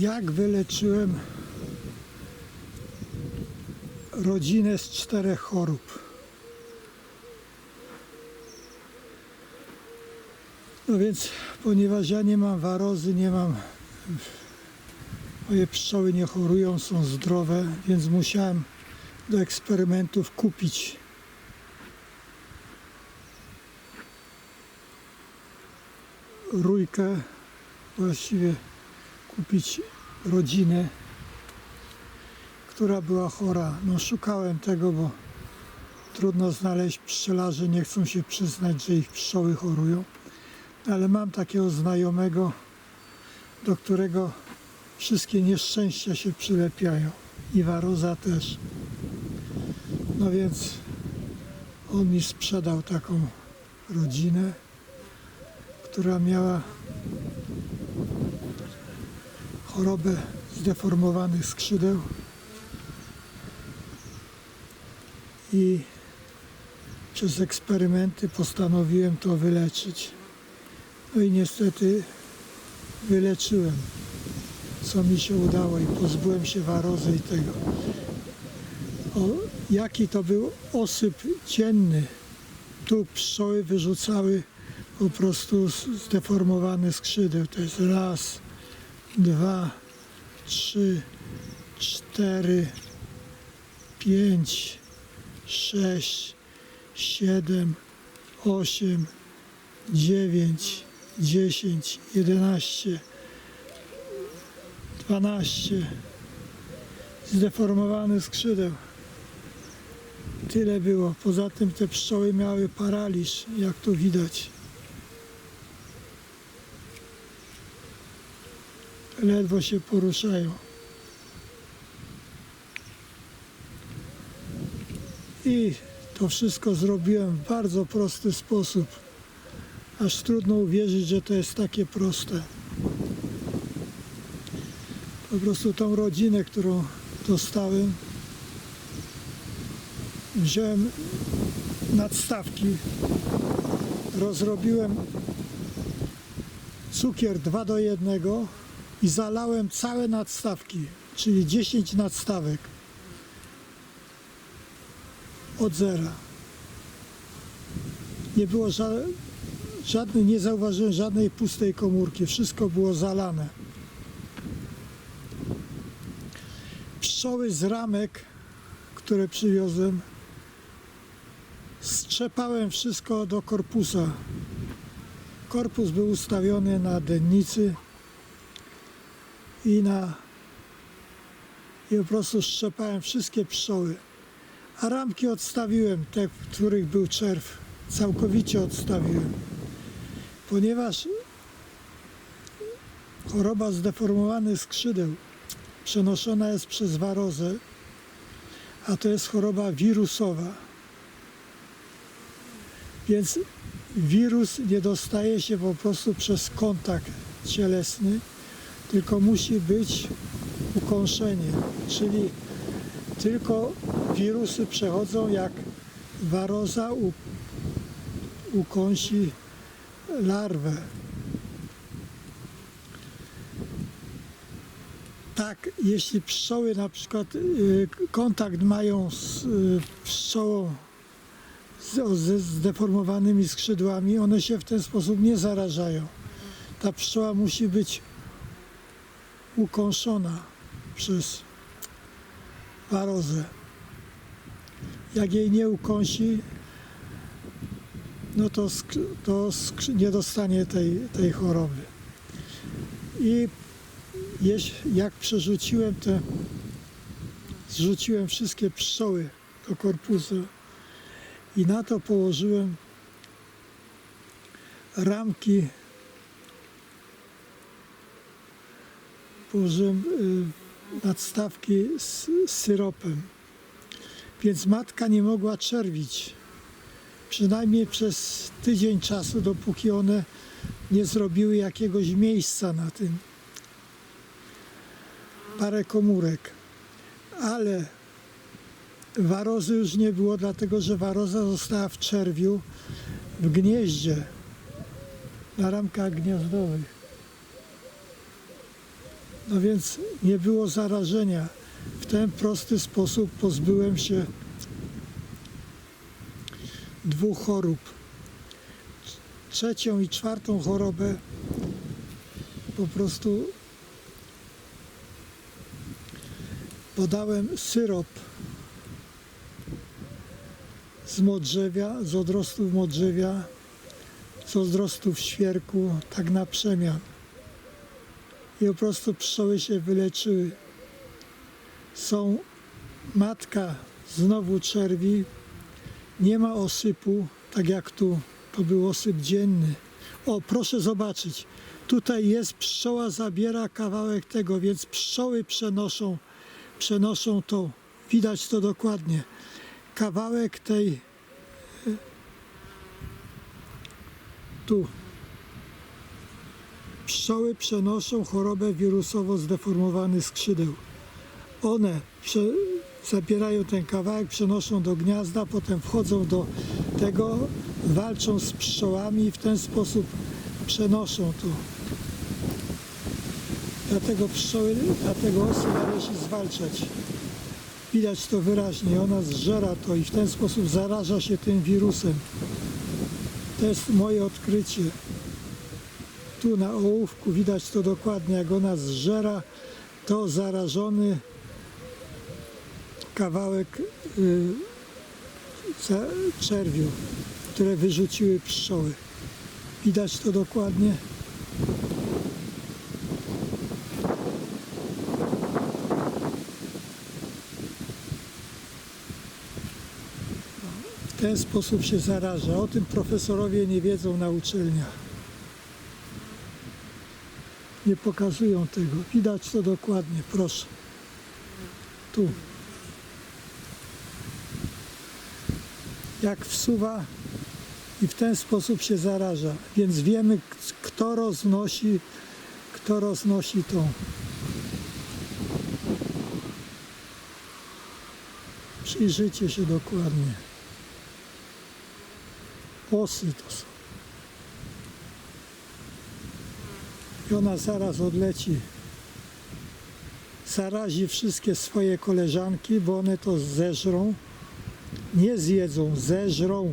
jak wyleczyłem rodzinę z czterech chorób. No więc, ponieważ ja nie mam warozy, nie mam. Moje pszczoły nie chorują, są zdrowe, więc musiałem do eksperymentów kupić rójkę, właściwie kupić rodzinę, która była chora. No szukałem tego, bo trudno znaleźć pszczelarzy, nie chcą się przyznać, że ich pszczoły chorują. Ale mam takiego znajomego, do którego wszystkie nieszczęścia się przylepiają. I waroza też. No więc on mi sprzedał taką rodzinę, która miała chorobę zdeformowanych skrzydeł i przez eksperymenty postanowiłem to wyleczyć. No i niestety wyleczyłem, co mi się udało i pozbyłem się warozy i tego. O, jaki to był osyp dzienny. Tu pszczoły wyrzucały po prostu zdeformowane skrzydeł. To jest raz, dwa, trzy, cztery, pięć, sześć, siedem, osiem, dziewięć, dziesięć, jedenaście, dwanaście zdeformowanych skrzydeł. Tyle było. Poza tym te pszczoły miały paraliż, jak tu widać. Ledwo się poruszają. I to wszystko zrobiłem w bardzo prosty sposób. Aż trudno uwierzyć, że to jest takie proste. Po prostu tą rodzinę, którą dostałem, wziąłem nadstawki, rozrobiłem cukier 2 do 1 i zalałem całe nadstawki, czyli 10 nadstawek od zera. Nie było ża- żadnej, nie zauważyłem żadnej pustej komórki, wszystko było zalane. Pszczoły z ramek, które przywiozłem, strzepałem wszystko do korpusa. Korpus był ustawiony na dennicy i na i po prostu szczepałem wszystkie pszczoły. A ramki odstawiłem, te, w których był czerw, całkowicie odstawiłem. Ponieważ choroba zdeformowanych skrzydeł przenoszona jest przez warozę, a to jest choroba wirusowa. Więc wirus nie dostaje się po prostu przez kontakt cielesny, tylko musi być ukąszenie, czyli tylko wirusy przechodzą jak waroza u, ukąsi larwę. Tak, jeśli pszczoły na przykład y, kontakt mają z y, pszczołą z, zdeformowanymi skrzydłami, one się w ten sposób nie zarażają. Ta pszczoła musi być ukąszona przez warozę. Jak jej nie ukąsi, no to, to nie dostanie tej, tej choroby. I jak przerzuciłem te, zrzuciłem wszystkie pszczoły do korpusu i na to położyłem ramki, położyłem y, nadstawki z syropem. Więc matka nie mogła czerwić. Przynajmniej przez tydzień czasu, dopóki one nie zrobiły jakiegoś miejsca na tym. Parę komórek. Ale warozy już nie było, dlatego że waroza została w czerwiu w gnieździe na ramkach gniazdowych. No więc nie było zarażenia. W ten prosty sposób pozbyłem się dwóch chorób. Trzecią i czwartą chorobę po prostu podałem syrop z modrzewia, z odrostów modrzewia, z odrostów świerku, tak na przemian. I po prostu pszczoły się wyleczyły. Są matka znowu czerwi, nie ma osypu, tak jak tu, to był osyp dzienny. O, proszę zobaczyć, tutaj jest pszczoła, zabiera kawałek tego, więc pszczoły przenoszą, przenoszą to, widać to dokładnie. Kawałek tej, e, tu, pszczoły przenoszą chorobę wirusowo zdeformowany skrzydeł. One prze, zabierają ten kawałek, przenoszą do gniazda, potem wchodzą do tego, walczą z pszczołami i w ten sposób przenoszą to. Dlatego pszczoły, dlatego osy należy zwalczać. Widać to wyraźnie, ona zżera to i w ten sposób zaraża się tym wirusem. To jest moje odkrycie. Tu na ołówku widać to dokładnie, jak ona zżera to zarażony kawałek y, czerwiu, które wyrzuciły pszczoły. Widać to dokładnie. W ten sposób się zaraża. O tym profesorowie nie wiedzą na uczelniach. Nie pokazują tego. Widać to dokładnie, proszę. Tu. Jak wsuwa i w ten sposób się zaraża. Więc wiemy, kto roznosi, kto roznosi tą. Przyjrzyjcie się dokładnie. Osy to są. I ona zaraz odleci. Zarazi wszystkie swoje koleżanki, bo one to zeżrą. Nie zjedzą, zeżrą.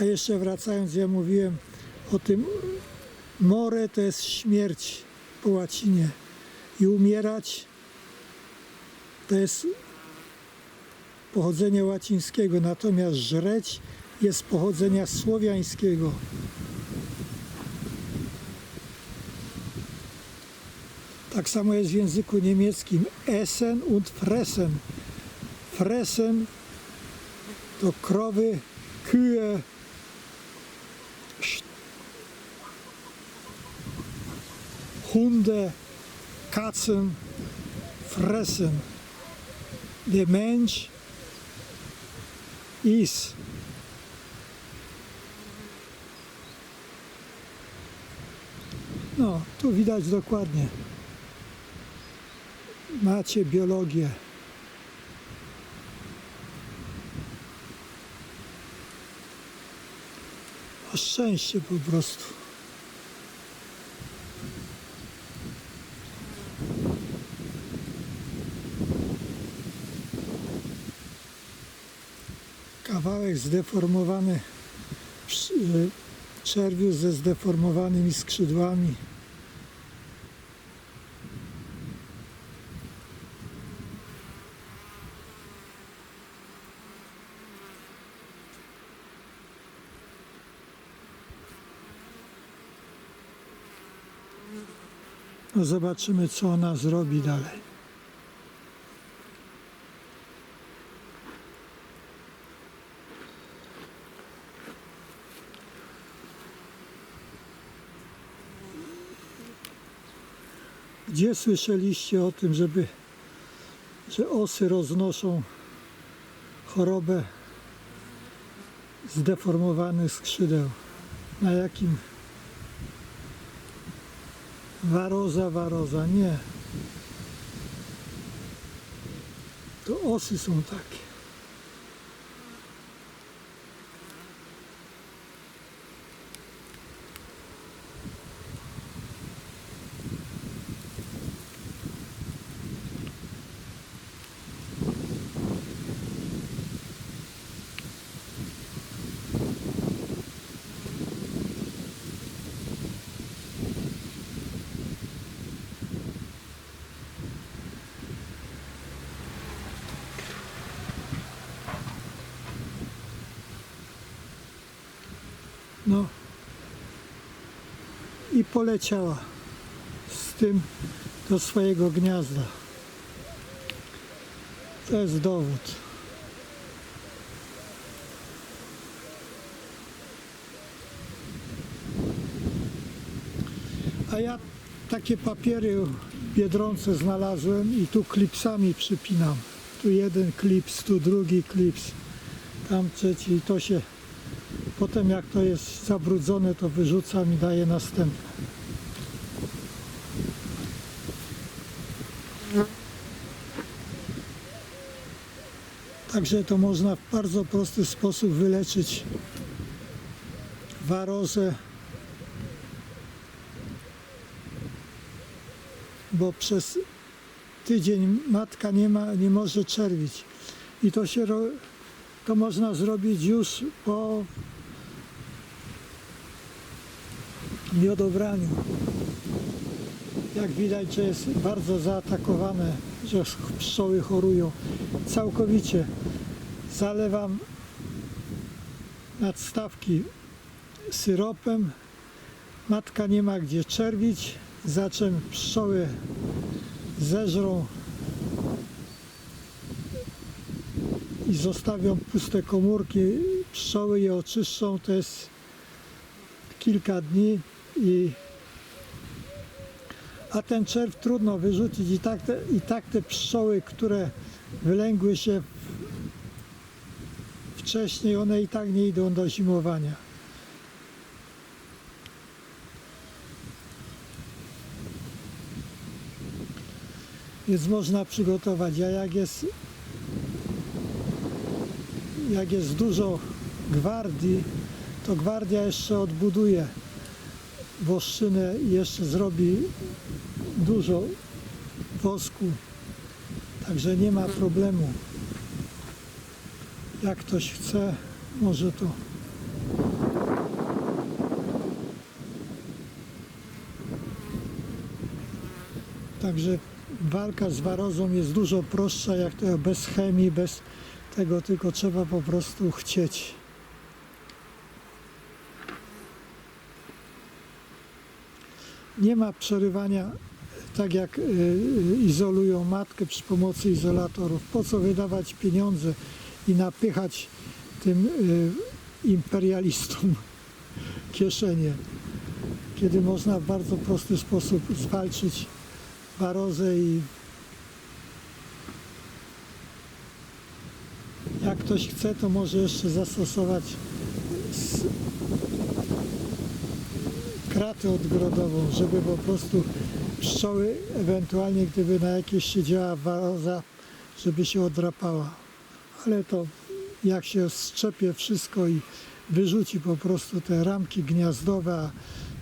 A jeszcze wracając, ja mówiłem o tym, more to jest śmierć po łacinie. I umierać to jest pochodzenia łacińskiego, natomiast żreć jest pochodzenia słowiańskiego. Tak samo jest w języku niemieckim Essen und Fressen. Fressen to krowy, Kühe, Hunde, Katzen, fressen. Der Mensch ist. No, tu widać dokładnie. Macie biologię. O szczęście po prostu. Kawałek zdeformowany y, czerwiu ze zdeformowanymi skrzydłami. No zobaczymy, co ona zrobi dalej. Gdzie słyszeliście o tym, żeby, że osy roznoszą chorobę zdeformowanych skrzydeł? Na jakim? Waroza, waroza, nie. To osy są takie. Poleciała z tym do swojego gniazda. To jest dowód. A ja takie papiery w Biedronce znalazłem i tu klipsami przypinam. Tu jeden klips, tu drugi klips, tam trzeci i to się potem jak to jest zabrudzone to wyrzucam i daję następne. Także to można w bardzo prosty sposób wyleczyć warozę, bo przez tydzień matka nie, ma, nie może czerwić. I to się to można zrobić już po miodobraniu. Jak widać, że jest bardzo zaatakowane, że pszczoły chorują. Całkowicie zalewam nadstawki syropem. Matka nie ma gdzie czerwić, za czym pszczoły zeżrą i zostawią puste komórki. Pszczoły je oczyszczą, to jest kilka dni i a ten czerw trudno wyrzucić i tak te, i tak te pszczoły, które wylęgły się wcześniej, one i tak nie idą do zimowania. Więc można przygotować, a jak jest jak jest dużo gwardii, to gwardia jeszcze odbuduje Woszczynę jeszcze zrobi dużo wosku. Także nie ma problemu. Jak ktoś chce, może to. Także walka z warozą jest dużo prostsza, jak to bez chemii, bez tego, tylko trzeba po prostu chcieć. Nie ma przerywania tak jak y, y, izolują matkę przy pomocy izolatorów. Po co wydawać pieniądze i napychać tym y, imperialistom kieszenie, kiedy można w bardzo prosty sposób zwalczyć barozę i jak ktoś chce, to może jeszcze zastosować kratę odgrodową, żeby po prostu pszczoły, ewentualnie gdyby na jakieś siedziała waroza, żeby się odrapała. Ale to jak się strzepie wszystko i wyrzuci po prostu te ramki gniazdowe,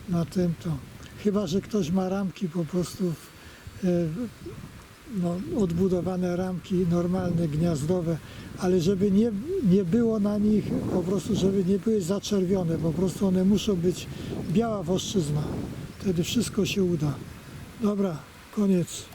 na tym to chyba, że ktoś ma ramki po prostu w, e, no, odbudowane ramki normalne, gniazdowe, ale żeby nie, nie było na nich, po prostu żeby nie były zaczerwione, po prostu one muszą być biała woszczyzna. Wtedy wszystko się uda. Dobra, koniec.